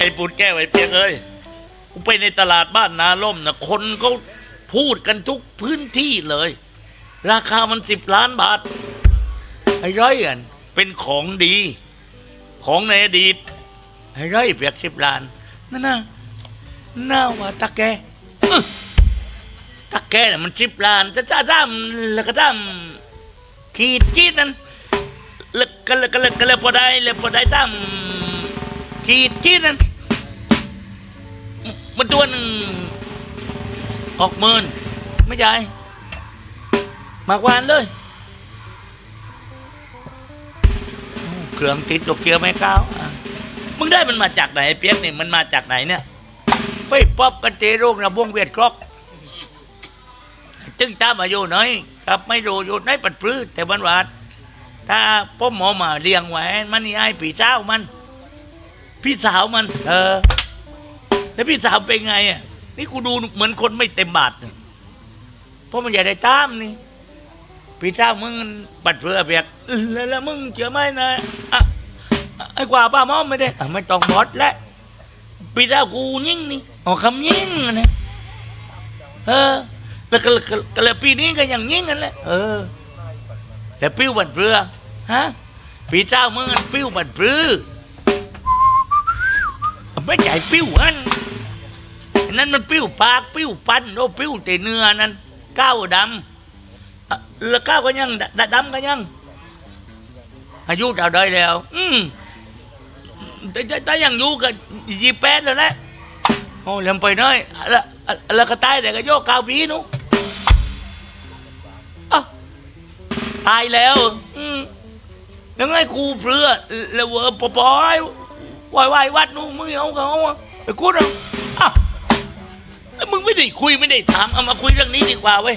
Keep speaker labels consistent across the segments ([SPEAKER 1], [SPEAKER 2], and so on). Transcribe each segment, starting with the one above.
[SPEAKER 1] ไอ้ปูนแก้วไอ้เปียกเอ้ยกูไปในตลาดบ้านนาล่มนะคนเขาพูดกันทุกพื้นที่เลย ราคามันสิบล้านบาท ไอ้ไรอันเป็นของดี ของในอดีต ไอ้ไรเปียกสิบล้านนั่นน่ะน่าว่าตะแกตะแกน่ะมันสิบล้านจะจ้าด้ามแล้วก็ด้ามขีดจีดนั้นแล้วก็แล้วก็แล้วก็แล้วพอได้แล้วพอได้ด้ามขีดจีดนั้น มันตัวหนึ่งออกเมินไม่ใช่มากวานเลยเครื่องติดลูกเกียวไม่ก้าวมึงได้มันมาจากไหนเปียกนี่มันมาจากไหนเนี่ยไปป๊อบกันเจโรคระบวงเวียดครอกจึงตามอายุน้อย ครับไม่รู้อยู่ในปัดปลื้นแต่บันวาดถ้าพ่อหมอมาเลี้ยงไว้มันนี่ไอ้พี่เจ้ามัน พี่สาวมัน เออ แล้วพี่สาวเป็นไงอะนี่กูดูเหมือนคนไม่เต็มบาทเนี่ยเพราะมันใหญ่ได้ตามนี่พี่สาวมึงปัดเพื่อเบียกแล้วแล้วมึงเชื่อไหมนะอะไอ้กว่าป้ามอไม่ได้ไม่ต้องบอดแล้วพี่สาวกูยิ่งนี่ออกคำยิ่งนะเออแล้วก็แล้วก็ก็แล้วปีนี้ก็ยังยิ่งกันแหละเออแล้วปิ้วบัดเพื่อฮะพี่เจ้ามึงปิ้วบัดเพื่อไม่ใช่ปิ้วอัน นั้นมันปิ้วปากปิ้วปันโอ้ปิ้วแต่เนื้อนั้นก้าวดำแล้วก้าวก็ยังดำก็ยัง อายุเท่าใดแล้ว อืมแต่แต่แต่ยังอยู่กับยี่แปดแล้วนะโอ้เลี้ยงไปน้อยแล้วแล้วก็ตายแต่ก็โยกกาวผีนู้ตายแล้วอืมยังไงครูเพื่อแล้วเวอร์ปอปอยวายวายวัดนู่มึงเอาเขาไปกูดเอา มึงไม่ได้คุยไม่ได้ถามเอามาคุยเรื่องนี้ดีกว่าเว้ย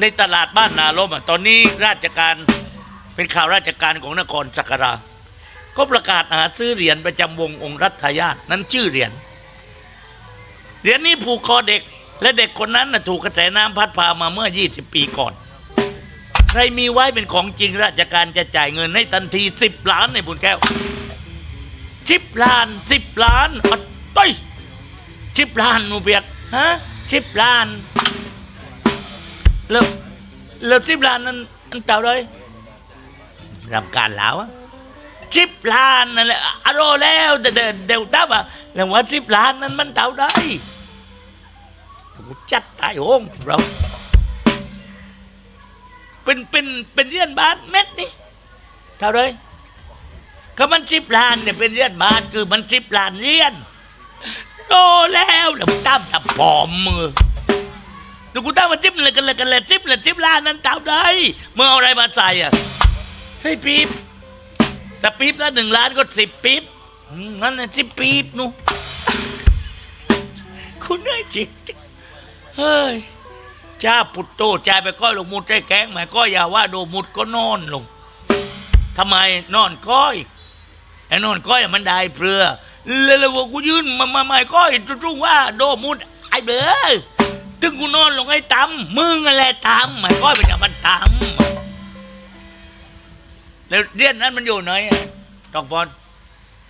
[SPEAKER 1] ในตลาดบ้านนาลมอะตอนนี้ราชการเป็นข่าวราชการของนครสักการาก็ประกาศหาซื้อเหรียญประจำวงองค์รัฐายาตนั้นชื่อเหรียญเหรียญนี้ผูกคอเด็ก และเด็กคนนั้นน่ะถูกกระแสน้ำพัดพามาเมื่อ 20 ปีก่อน ใครมีไว้เป็นของจริงราชการจะจ่ายเงินให้ทันที 10 ล้านในบุญแก้วสิบล้านสิบล้านอัดต้ย สิบล้านหนูเบียกฮะสิบล้านแล้วแล้วสิบล้านนั้นอันเต่าเลยรำการแล้วอะสิบล้านนั่นแหละอารอแล้วเดเดเดวตับอะแล้วว่าสิบล้านนั้นมันเต่าได้จัดตายโหงเราเป็นเป็นเป็นเรียนบาทเม็ดนี่เท่าไรก็มันสิบล้านเนี่ยเป็นเรียนบาทคือมันสิบล้านเรียน โตแล้วแล้วมึงตั้มตับปอมมือแล้วกูตั้มมาจิ้มเลยกันเลยกันเลยจิ้มเลยจิ้มล้านนั้นเท่าได้มึงเอาอะไรมาใส่อะใช่ปี๊บแต่ปี๊บละหนึ่งล้านก็สิบปี๊บอืมงั้นน่ะสิบปี๊บนูคุณได้จริงเฮ้ยจ้าปุตโตจ่ายไปก้อยลงมุดใจแกงหมายก็อย่าว่าโดมุดก็นอนลงทำไมนอนก้อยไอ้นอนก้อยมันได้เปลือ แล้วแล้วกูยืนมามามาก้อยจุ้งว่าโดมุดไอ้เบ้อถึงกูนอนลงไอ้ตำมึงอะไรตำไม่ก้อยเป็นอย่างมันตำแล้วเรียนนั้นมันอยู่ไหนอะตองพร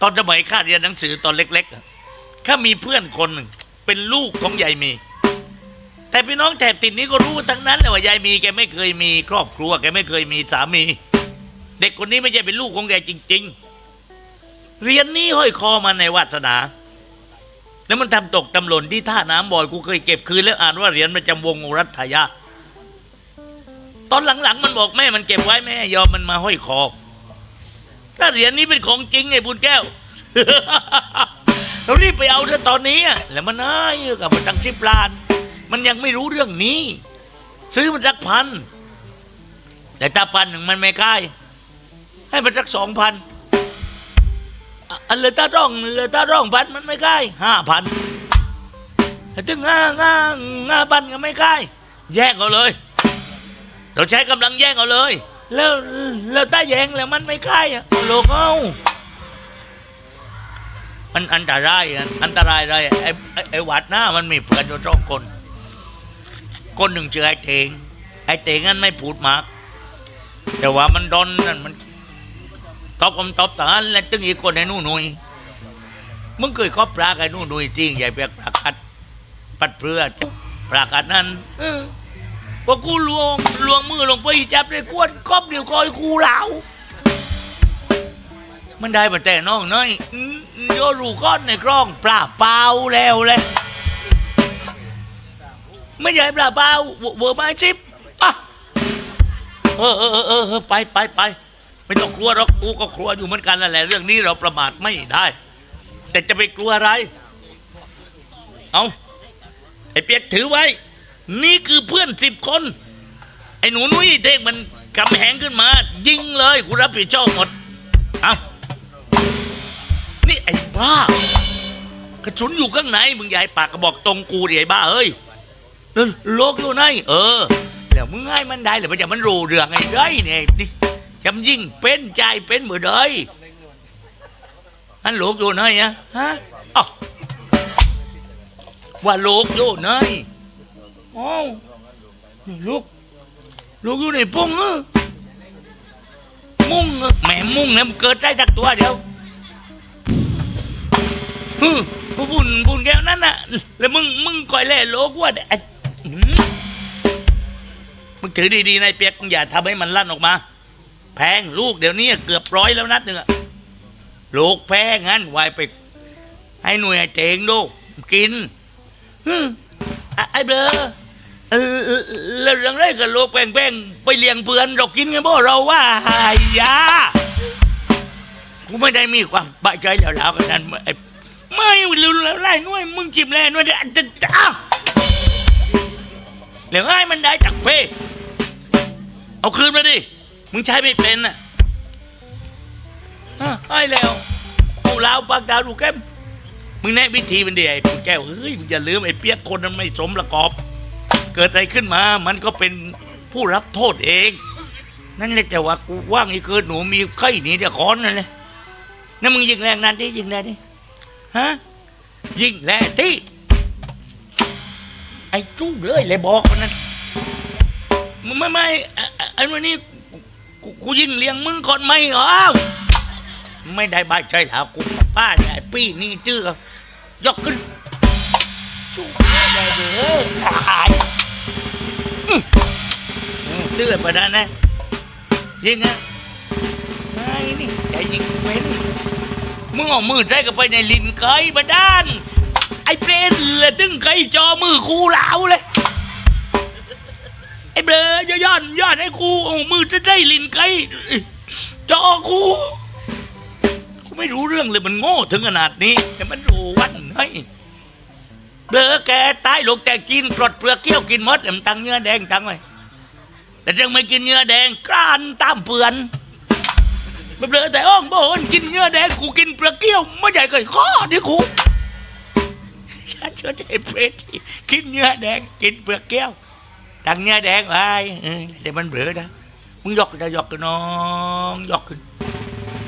[SPEAKER 1] ตอนสมัยข้าเรียนหนังสือตอนเล็กๆข้ามีเพื่อนคนหนึ่งเป็นลูกของยายมี แต่พี่น้องแถบติดนี้ก็รู้ทั้งนั้นเลยว่ายายมีแกไม่เคยมีครอบครัวแกไม่เคยมีสามี เด็กคนนี้ไม่ใช่เป็นลูกของแกจริง ๆ เรียนนี้ห้อยคอมาในวาสนา แล้วมันทำตกตำหล่นที่ท่าน้ำบ่อยกูเคยเก็บคืนแล้วอ่านว่าเหรียญประจำวงรัฐยาตอนหลังๆ มันบอกแม่มันเก็บไว้แม่ยอมมันมาห้อยคอ ถ้าเหรียญนี้เป็นของจริงไอ้บุญแก้วเรารีบไปเอาเถอะตอนนี้แล้วมันน่าเยอะกับมันตั้งสิบลาน มันยังไม่รู้เรื่องนี้ ซื้อมันสักพันแต่ถ้าพันหนึ่งมันไม่ใกล้ให้มันสักสองพัน อันเลยถ้าร่องเลยถ้าร่องพันมันไม่ใกล้ห้าพันถึงห้าห้าห้าพันก็ไม่ใกล้แย่งเอาเลย เราใช้กำลังแย่งเอาเลย แล้วแล้วถ้าแย่งแล้วมันไม่ใกล้อะโลกเอามันอันตรายอันตรายอะไรไอ้ไอ้หวัดหน้ามันมีเพื่อนอยู่สองคน คนหนึ่งชื่อไอ้เตงไอ้เตงนั้นไม่พูดมาก แต่ว่ามันดอนนั่นมัน ตอบคำตอบทหารแล้วตึงอีกคนไอ้นู่นหนุ่ยมึงเคยคบปลากับนู่นนุ่ยจริงใหญ่เปียกปลากัดปัดเปลือจะปลากัดนั้นพอกูลวงลวงมือลงไปจับได้กวนครบเดียวคอยกูเหลามันได้มาแต่น้องน้อยโยรูก้อนในกล้องปลาเปล่าแล้วเลยไม่ใช่ปลาเปล่าเวอร์มาชิปอะเออเออเออไปไปไป ไม่ต้องกลัวหรอกกูก็กลัวอยู่เหมือนกันนั่นแหละเรื่องนี้เราประมาทไม่ได้ แต่จะไปกลัวอะไร เอาไอ้เปียกถือไว้ นี่คือเพื่อนสิบคน ไอ้หนูนุ้ยเด็กมันกำแหงขึ้นมา ยิงเลยกูรับผิดชอบหมดเอานี่ไอ้บ้ากระสุนอยู่ข้างในมึงยาให้ปากกระบอกตรงกูดิไอ้บ้าเอ้ยแล้วโลกอยู่ไหนเออแล้วมึงให้มันได้หรือมันจะมันรู้เรื่องไอ้ได้เนี่ยนี่ จำยิ่งเป็นใจเป็นเหมือนเดยอันโลกอยู่ไหนอะฮะอ้าวว่าโลกอยู่ไหนอ้ลูกลูกอยู่ในปุ้งเออมุ้งแหม่มุ้งเนี่ยมันเกิดได้จากตัวเดียวฮึผู้บุญบุญแก้วนั่นน่ะ แล้วมึงมึงคอยแล่โลกว่าไอ้มึงถือดีๆนายเปียกอย่าทำให้มันลั่นออกมา แพงลูกเดี๋ยวนี้เกือบร้อยแล้วนัดหนึ่งอะลูกแพงงั้นไวายไป ให้หน่วยเจงดูกินฮึไอ้เบลอเออเออแล้วเรื่องไรกับลูกแป้งๆไปเลี้ยงเพื่อนเรากินกันบ่เราว่าหายยากูไม่ได้มีความบาใจแล้วแล้วกันนั้นไอ้ไม่รู้แล้วไรหน่วยมึงจิบแลหน่วยเดี๋ยวจะจ้าเดี๋ยวให้มันได้จากเฟเอาคืนมาดิ มึงใช้ไม่เป็นน่ะอะให้แล้วเอาลาวปากดาวดูแก้มมึงแน่วิธีมันดีไอ้แก้วเฮ้ยมึงอย่าลืมไอ้เปียกคนนั้นไม่สมประกอบ เกิดอะไรขึ้นมา มันก็เป็นผู้รับโทษเอง นั่นแหละแต่ว่ากูว่างอีกเกินหนูมีไข้หนีเดี๋ยวคอนนั่นเลยนั่นมึงยิงแรงนั่นดิยิงแรงดิฮะยิงแรงที่ไอ้จู้เลยเลยบอกมันนั่นไม่ไม่ไอ้วันนี้ กูกูยิ่งเลี้ยงมึงก่อนไหมเหรอไม่ได้บายใจแล้วกูป้าเนี่ปี้นี่จื้อยกขึ้นจุกได้เด้อตายอื้ออื้อเลือดไปแล้วนะยิงอะไอ้นี่ใจยิงเป็นมึงเอามือใส่กับไปในลิ้นไก่บาดานไอ้เปรตเลยตึงไก่จอมือคูเหลาเลย อ้เบลอจะย้อนย้อนให้ครูเอามือจะได้ลินไก่จอครูกูไม่รู้เรื่องเลยมันโง่ถึงขนาดนี้แต่มันรู้วันให้เบลอแกตายลูกแต่กินกรดเปลือกเกี้ยวกินมดเอ็มตังเนื้อแดงตังไว้แต่ยังไม่กินเนื้อแดงกรานตามเปือนเบลอแต่อ้องโบนกินเนื้อแดงกูกินเปลือกเกี้ยวไม่ใหญ่เกินข้อดิกูฉันเชื่อใจเพชรกินเนื้อแดงกินเปลือกเกี้ยว ตังเนื้อแดงไปเออแต่มันเบลอนะมึงยกจะยอกกับน้องหยอกขึ้น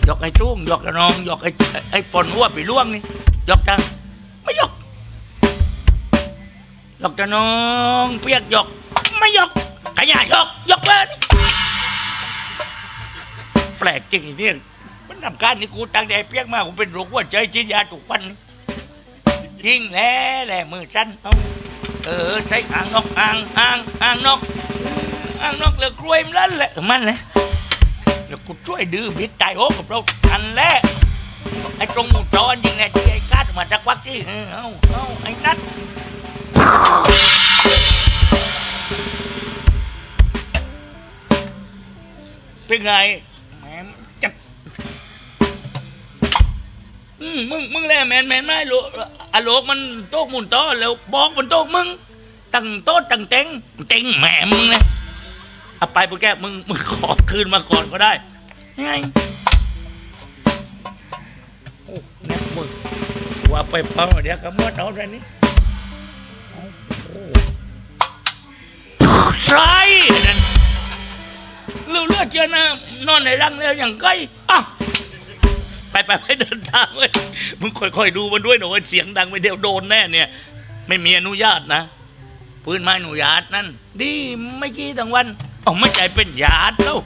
[SPEAKER 1] ยอกไอ้จุ้งหยอกกับน้องหยอกไอ้ไอ้ปนหัวไปล่วงนี่หยอกจังไม่หยอกหยอกจะน้องเปียกหยอกไม่หยอกขยะยอกหยอกเบินแปลกจริงอ้เนี่ยมันทำการนี่กูตั้งใจเปียกมากกูเป็นโรคหัวใจกินยาทุกวันยิงแหล่แหล่มือฉันเอา เออใช้อ่างนกอ่างอ่างอ่างนกอ่างนกเหลือกล้วยมันลั่นแหละมันเลยเดี๋ยวกูช่วยดื้อบิดตายโอ้กับเราอันแรกไอ้ตรงหมุดจอนยิงแน่ที่ไอ้กัดมาจากวักที่เออเอาเอ้าไอ้นัดเป็นไง อืมมึงมึงแล่แมนแมนไม่โลอะโลกมันโต๊ะหมุนโต๊ะแล้วบอกมันโต๊ะมึงตั้งโต๊ะตั้งเต็งเต็งแหมมึงเลยเอาไปพวกแกมึงมึงขอคืนมาก่อนก็ได้ไงโอ้แน่มึงว่าไปเป้าเดี๋ยวก็มดเอาได้นี่เอาโอ้ใช่นั่นเลือดเลือดเจอนะนอนในรังแล้วอย่างไก่อะ ไปไปไปเดินทางเว้ยมึงค่อยๆดูมันด้วยหน่อยเสียงดังไปเดียวโดนแน่เนี่ย ไม่มีอนุญาตนะปืนไม้อนุญาตนั่นดีไม่กี่ตั้งวันเอาไม่ใจเป็นญาติแล้ว